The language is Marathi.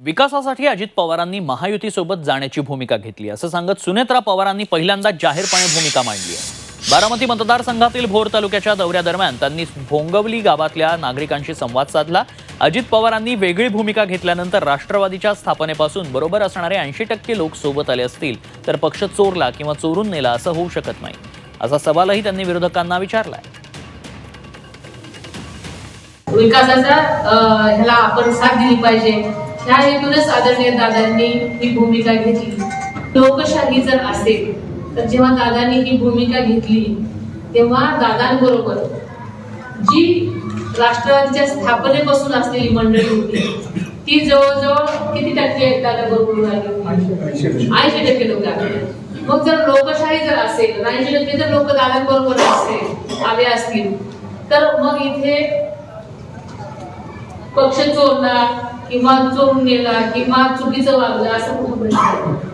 विकासासाठी अजित पवारांनी महायुतीसोबत जाण्याची भूमिका घेतली. असं सांगत सुनेत्रा पवारांनी पहिल्यांदा जाहीरपणे भूमिका मांडली आहे. बारामती मतदारसंघातील भोर तालुक्याच्या दौऱ्यादरम्यान त्यांनी भोंगवली गावातल्या नागरिकांशी संवाद साधला. अजित पवारांनी वेगळी भूमिका घेतल्यानंतर राष्ट्रवादीच्या स्थापनेपासून बरोबर असणारे ऐंशी टक्के लोक सोबत आले असतील तर पक्ष चोरला किंवा चोरून नेला असं होऊ शकत नाही. असा सवालही त्यांनी विरोधकांना विचारलाय. विकासाचा ह्याला आपण साथ दिली पाहिजे. ह्या हेतूनच आदरणीय दादांनी ही भूमिका घेतली. लोकशाही जर असेल तर जेव्हा दादांनी ही भूमिका घेतली तेव्हा दादांबरोबर जी राष्ट्रवादीच्या स्थापनेपासून असलेली मंडळी होती ती जवळजवळ किती टक्के आहेत दादा बरोबर ऐंशी टक्के लोक मग जर लोकशाही जर असेल ऐंशी टक्के जर लोक दादांबरोबर असेल आले असतील तर मग इथे पक्ष चोरला किंवा चोरून गेला किंवा चुकीचं वागलं असं कुठं प्रश्न